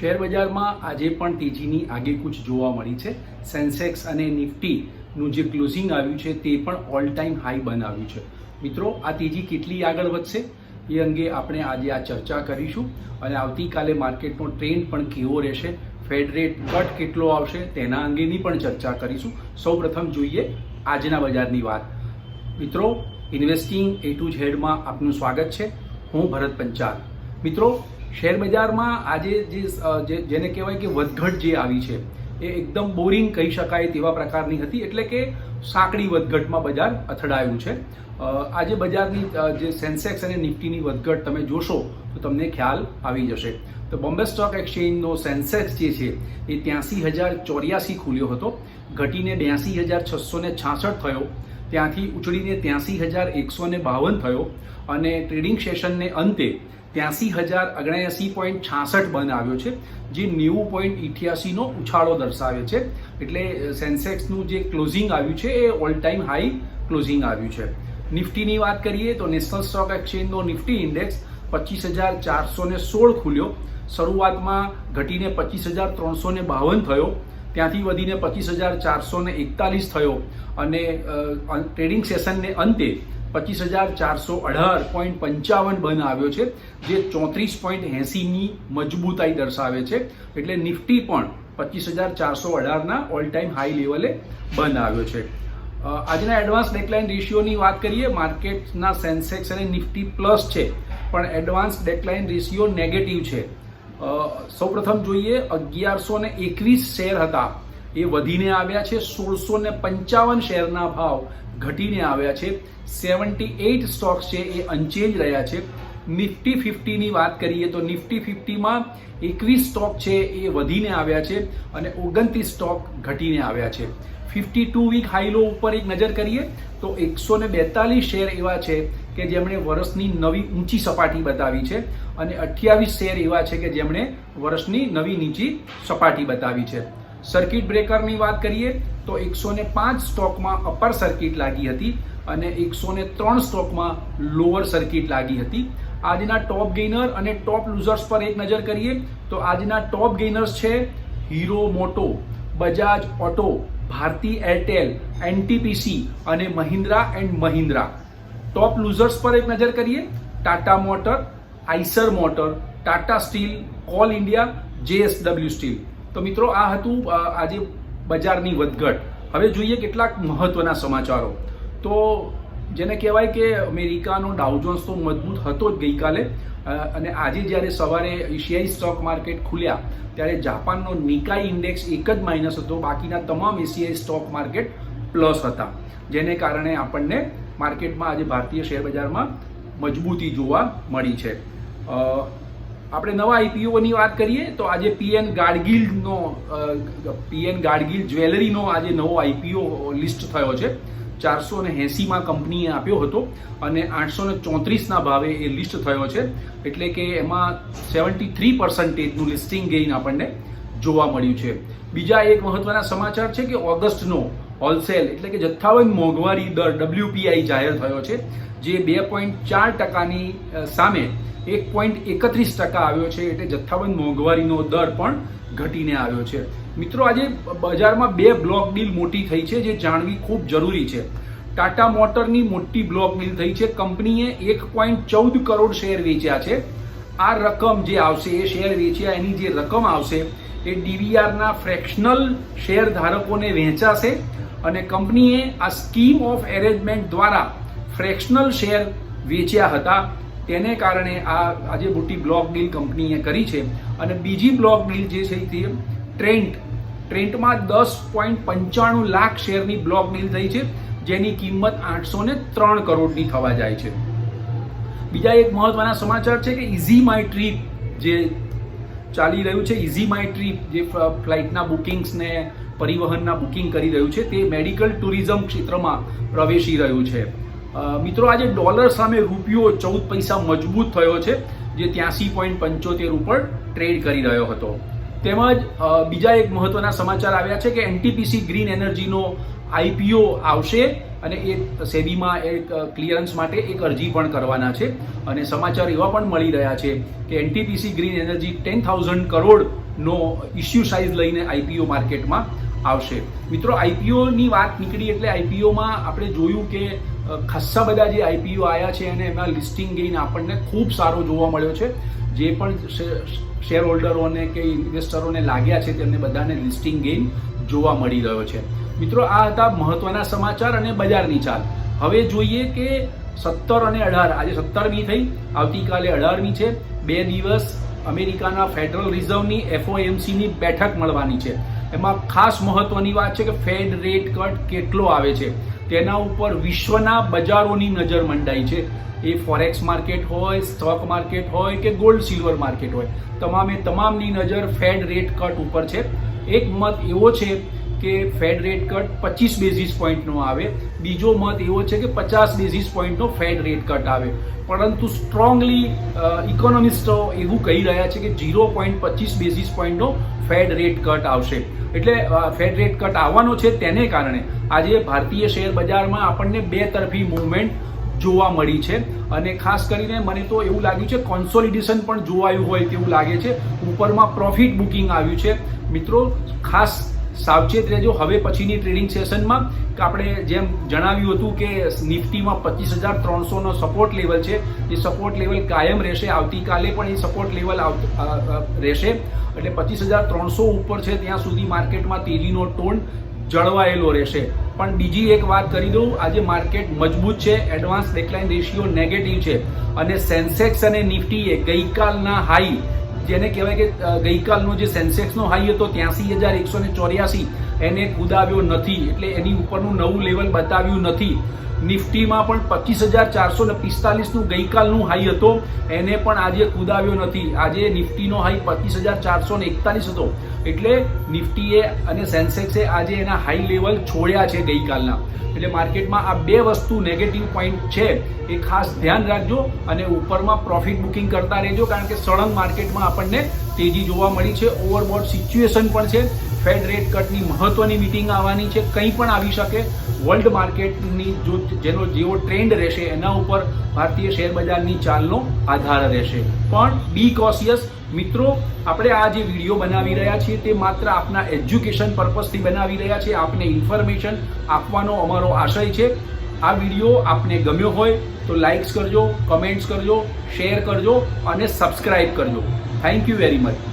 Share બજારમાં આજે પણ તેજીની આગેકૂચ જોવા મળી છે. સેન્સેક્સ અને નિફ્ટીનું જે ક્લોઝિંગ આવ્યું છે તે પણ ઓલ ટાઈમ હાઈ બનાવ્યું છે. મિત્રો, આ તેજી કેટલી આગળ વધશે? એ અંગે આપણે આજે આ ચર્ચા કરીશું અને આવતીકાલે માર્કેટનો ટ્રેન્ડ પણ કેવો રહેશે? ફેડ રેટ કટ કેટલો આવશે? તેના અંગેની પણ ચર્ચા કરીશું. સૌપ્રથમ જોઈએ આજના બજારની વાત. મિત્રો ઇન્વેસ્ટિંગ એ ટુ ઝેડમાં આપનું સ્વાગત છે. હું ભરત પંચાલ. મિત્રો શેર બજારમાં આજે જે જેને કહેવાય કે વધઘટ જે આવી છે, એ એકદમ બોરિંગ કહી શકાય તેવા પ્રકારની હતી, એટલે કે સાંકડી વધઘટમાં બજાર અથડાયું છે. આજે બજારની જે સેન્સેક્સ અને નિફ્ટીની વધઘટ તમે જોશો, તો તમને ખ્યાલ આવી જશે. તો બોમ્બે સ્ટોક એક્સચેન્જનો સેન્સેક્સ જે છે, એ ત્યાંસી હજાર ચોર્યાસી ખુલ્યો હતો. ઘટીને બ્યાસી હજાર છસો ને છાસઠ થયો. ત્યાંથી ઉછળીને ત્યાંસી હજાર એકસો ને બાવન થયો. અને ટ્રેડિંગ સેશનને અંતે ત્યાંસી હજાર ઓગણએંસી પોઈન્ટ છાસઠ બંધ આવ્યો છે, જે નેવું પોઈન્ટ ઇઠ્યાસીનો ઉછાળો દર્શાવે છે. એટલે સેન્સેક્સનું જે ક્લોઝિંગ આવ્યું છે, એ ઓલ ટાઈમ હાઈ ક્લોઝિંગ આવ્યું છે. નિફ્ટીની વાત કરીએ તો નેશનલ સ્ટોક એક્સચેન્જનો નિફ્ટી ઇન્ડેક્સ પચીસ હજાર ચારસો ને સોળ ખુલ્યો. શરૂઆતમાં ઘટીને પચીસ હજાર ત્રણસો ને બાવન થયો. ત્યાંથી વધીને પચીસ હજાર ચારસો ને એકતાલીસ થયો. અને, ટ્રેડિંગ સેશનને અંતે પચીસ હજાર ચારસો અઢાર પોઈન્ટ પંચાવન બંધ આવ્યો છે, જે ચોત્રીસ પોઈન્ટ એંસીની મજબૂતાઈ દર્શાવે છે. એટલે નિફ્ટી પણ પચીસ હજાર ચારસો અઢારના ઓલ ટાઈમ હાઈ લેવલે બંધ આવ્યો છે. આજના એડવાન્સ ડેકલાઇન રેશિયોની વાત કરીએ માર્કેટના સેન્સેક્સ અને નિફ્ટી પ્લસ છે, પણ એડવાન્સ ડેકલાઇન રેશિયો નેગેટિવ છે. સૌપ્રથમ જોઈએ, અગિયારસો ને એકવીસ શેર હતા. એ વધીને આવ્યા છે, સોળસો ને પંચાવન શેરના ભાવ ઘટીને આવ્યા છે. સેવન્ટી એઇટ સ્ટોક્સ છે એ અનચેન્જ રહ્યા છે. નિફ્ટી ફિફ્ટીની વાત કરીએ તો નિફ્ટી ફિફ્ટીમાં એકવીસ સ્ટોક છે એ વધીને આવ્યા છે અને ઓગણત્રીસ સ્ટોક ઘટીને આવ્યા છે. ફિફ્ટી ટુ વીક હાઈલો ઉપર એક નજર કરીએ તો એકસો ને બેતાલીસ શેર એવા છે કે જેમણે વર્ષની નવી ઊંચી સપાટી બતાવી છે અને અઠ્યાવીસ શેર એવા છે કે જેમણે વર્ષની નવી નીચી સપાટી બતાવી છે. સર્કિટ બ્રેકરની વાત કરીએ તો એકસો ને પાંચ સ્ટોકમાં અપર સર્કિટ લાગી હતી અને એકસો ને ત્રણ સ્ટોકમાં લોઅર સર્કિટ લાગી હતી. આજના ટોપ ગેઇનર અને ટોપ લૂઝર્સ પર એક નજર કરીએ તો આજના ટોપ ગેઇનર્સ છે Hero moto, Bajaj auto, Bharti Airtel, NTPC અને Mahindra and Mahindra. Top losers પર એક નજર કરીએ, Tata motor, Eicher motor, Tata steel, coal India, JSW steel. તો મિત્રો, આ હતું આજે બજારની વધઘટ. હવે જોઈએ કેટલાક મહત્વના સમાચારો. તો જેને કહેવાય કે અમેરિકાનો ડાઉજોન્સ તો મજબૂત હતો જ ગઈકાલે અને આજે જ્યારે સવારે એશિયાઈ સ્ટોક માર્કેટ ખુલ્યા, ત્યારે જાપાનનો નિકાઈ ઇન્ડેક્સ એક જ માઇનસ હતો, બાકીના તમામ એશિયાઈ સ્ટોક માર્કેટ પ્લસ હતા. જેને કારણે આપણને માર્કેટમાં આજે ભારતીય શેર બજારમાં મજબૂતી જોવા મળી છે. આપણે નવા આઈપીઓની વાત કરીએ, તો આજે પીએન ગાડગીલનો પીએન ગાડગીલ જ્વેલરીનો આજે નવો આઈપીઓ લિસ્ટ થયો છે. ચારસો ને એંસીમાં કંપનીએ આપ્યો હતો અને આઠસો ને ચોત્રીસના ભાવે એ લિસ્ટ થયો છે. એટલે કે એમાં સેવન્ટી થ્રી પર્સન્ટેજનું લિસ્ટિંગ ગેઇન આપણને જોવા મળ્યું છે. બીજા એક મહત્વના સમાચાર છે કે ઓગસ્ટનો હોલસેલ, એટલે કે જથ્થાબંધ મોંઘવારી દર ડબલ્યુપીઆઈ જાહેર થયો છે, જે બે પોઈન્ટ ચાર ટકાની સામે એક પોઈન્ટ એકત્રીસ ટકા આવ્યો છે, એટલે જથ્થાબંધ મોંઘવારીનો દર પણ ઘટીને આવ્યો છે. મિત્રો, આજે બજારમાં બે બ્લોક ડીલ મોટી થઈ છે, જે જાણવી ખૂબ જરૂરી છે. ટાટા મોટરની મોટી બ્લોક ડીલ થઈ છે, કંપનીએ એક પોઈન્ટ ચૌદ કરોડ શેર વેચ્યા છે. આ રકમ જે આવશે, એ શેર વેચ્યા, એની જે રકમ આવશે, એ ડીવીઆરના ફ્રેક્શનલ શેર ધારકોને વહેંચાશે અને કંપનીએ આ સ્કીમ ઓફ એરેન્જમેન્ટ દ્વારા ફ્રેક્શનલ શેર વેચ્યા હતા. તેને કારણે આ આજે મોટી બ્લોક ડીલ કંપનીએ કરી છે. અને બીજી બ્લોક ડીલ જે છે તે ટ્રેન્ટ ટ્રેન્ટમાં દસ પોઈન્ટ પંચાણું લાખ શેરની બ્લોક ડીલ થઈ છે, જેની કિંમત આઠસો ને ત્રણ કરોડની થવા જાય છે. બીજા એક મહત્વના સમાચાર છે કે ઇઝી માય ટ્રીપ જે ચાલી રહ્યું છે. ઇઝી માય ટ્રીપ જે ફ્લાઇટના બુકિંગ્સને પરિવહનના બુકિંગ કરી રહ્યું છે, તે મેડિકલ ટુરિઝમ ક્ષેત્રમાં પ્રવેશી રહ્યું છે. મિત્રો, આજે ડોલર સામે રૂપિયો ચૌદ પૈસા મજબૂત થયો છે, જે ત્યાંસી પોઈન્ટ પંચોતેર ઉપર ટ્રેડ કરી રહ્યો હતો. તેમજ બીજા એક મહત્વના સમાચાર આવ્યા છે કે એનટીપીસી ગ્રીન એનર્જીનો આઈપીઓ આવશે. અને એ સેબીમાં એક ક્લિયરન્સ માટે એક અરજી પણ કરવાના છે. અને સમાચાર એવા પણ મળી રહ્યા છે કે NTPC green energy ten thousand કરોડનો ઇશ્યુ સાઇઝ લઈને આઈપીઓ માર્કેટમાં આવશે. મિત્રો આઈપીઓની વાત નીકળી એટલે આઈપીઓમાં આપણે જોયું કે ખાસ્સા બધા જે આઈપીઓ આવ્યા છે અને એમાં લિસ્ટિંગ ગેઇન આપણને ખૂબ સારો જોવા મળ્યો છે. જે પણ શેર હોલ્ડરોને કે ઇન્વેસ્ટરોને લાગ્યા છે તેમને બધાને લિસ્ટિંગ ગેઇન જોવા મળી રહ્યો છે. મિત્રો, આ હતા મહત્વના સમાચાર અને બજારની ચાલ. હવે જોઈએ કે સત્તર અને અઢાર, આજે સત્તરમી થઈ, આવતીકાલે અઢારમી છે. બે દિવસ અમેરિકાના ફેડરલ રિઝર્વની એફઓએમસીની બેઠક મળવાની છે. એમાં ખાસ મહત્વની વાત છે કે ફેડ રેટ કટ કેટલો આવે છે. તેના ઉપર વિશ્વના બજારોની નજર મંડાઈ છે. એ ફોરેક્સ માર્કેટ હોય, સ્ટોક માર્કેટ હોય કે ગોલ્ડ સિલ્વર માર્કેટ હોય. તમામે તમામની નજર ફેડ રેટ કટ ઉપર છે. એક મત એવો છે કે ફેડ રેટ કટ પચીસ બેઝિસ પોઈન્ટનો આવે. બીજો મત એવો છે કે પચાસ બેઝિસ પોઈન્ટનો ફેડ રેટ કટ આવે. પરંતુ સ્ટ્રોંગલી ઇકોનોમિસ્ટો એવું કહી રહ્યા છે કે ઝીરો પોઈન્ટ પચીસ બેઝિસ પોઈન્ટનો ફેડ રેટ કટ આવશે. એટલે ફેડ રેટ કટ આવવાનો છે તેને કારણે આજે ભારતીય શેર બજારમાં આપણને બે તરફી મૂવમેન્ટ જોવા મળી છે. અને ખાસ કરીને મને તો એવું લાગ્યું છે કોન્સોલિડેશન પણ જોવાયું હોય તેવું લાગે છે. ઉપરમાં પ્રોફિટ બુકિંગ આવ્યું છે. મિત્રો, ખાસ સાવચેત રહેજો. હવે પછીની ટ્રેડિંગ સેશનમાં આપણે જેમ જણાવ્યું હતું કે નિફ્ટીમાં પચીસ હજાર ત્રણસોનો સપોર્ટ લેવલ છે. એ સપોર્ટ લેવલ કાયમ રહેશે. આવતીકાલે પણ એ સપોર્ટ લેવલ રહેશે. એટલે પચીસ હજાર ત્રણસો ઉપર છે ત્યાં સુધી માર્કેટમાં તેજીનો ટોન જળવાયેલો રહેશે. પણ બીજી એક વાત કરી દઉં. આજે માર્કેટ મજબૂત છે. એડવાન્સ ડેકલાઇન રેશિયો નેગેટિવ છે. અને સેન્સેક્સ અને નિફ્ટીએ ગઈકાલના હાઈ જેને કહેવાય કે ગઈકાલનો જે સેન્સેક્સનો હાઈ હતો ત્યાંસી હજાર એકસો ને ચોર્યાસી, એને કુદાવ્યો નથી. એટલે એની ઉપરનું નવું લેવલ બતાવ્યું નથી. નિફ્ટીમાં પણ પચીસ હજાર ચારસો ને પિસ્તાલીસનું ગઈકાલનું હાઈ હતો. એને પણ આજે કુદાવ્યો નથી. આજે નિફ્ટીનો હાઈ પચીસ હજાર ચારસો ને એકતાલીસ હતો. એટલે નિફ્ટીએ અને સેન્સેક્સે આજે એના હાઈ લેવલ છોડ્યા છે ગઈકાલના. એટલે માર્કેટમાં આ બે વસ્તુ નેગેટિવ પોઈન્ટ છે, એ ખાસ ધ્યાન રાખજો અને ઉપરમાં પ્રોફિટ બુકિંગ કરતા રહેજો, કારણ કે સળંગ માર્કેટમાં આપણને તેજી જોવા મળી છે. ઓવરબોટ સિચ્યુએશન પણ છે. ફેડ રેટ કટની મહત્વની મિટિંગ આવવાની છે. કંઈ પણ આવી શકે વર્લ્ડ માર્કેટની જો જેનો જેવો ટ્રેન્ડ રહેશે, એના ઉપર ભારતીય શેર બજારની ચાલનો આધાર રહેશે. પણ બી કોશિયસ મિત્રો, આપણે આ જે વીડિયો બનાવી રહ્યા છીએ તે માત્ર આપના એજ્યુકેશન પર્પઝથી બનાવી રહ્યા છીએ. આપને ઇન્ફોર્મેશન આપવાનો અમારો આશય છે. આ વીડિયો આપને ગમ્યો હોય તો લાઇક્સ કરજો, કમેન્ટ્સ કરજો, શેર કરજો અને સબસ્ક્રાઇબ કરજો. Thank you very much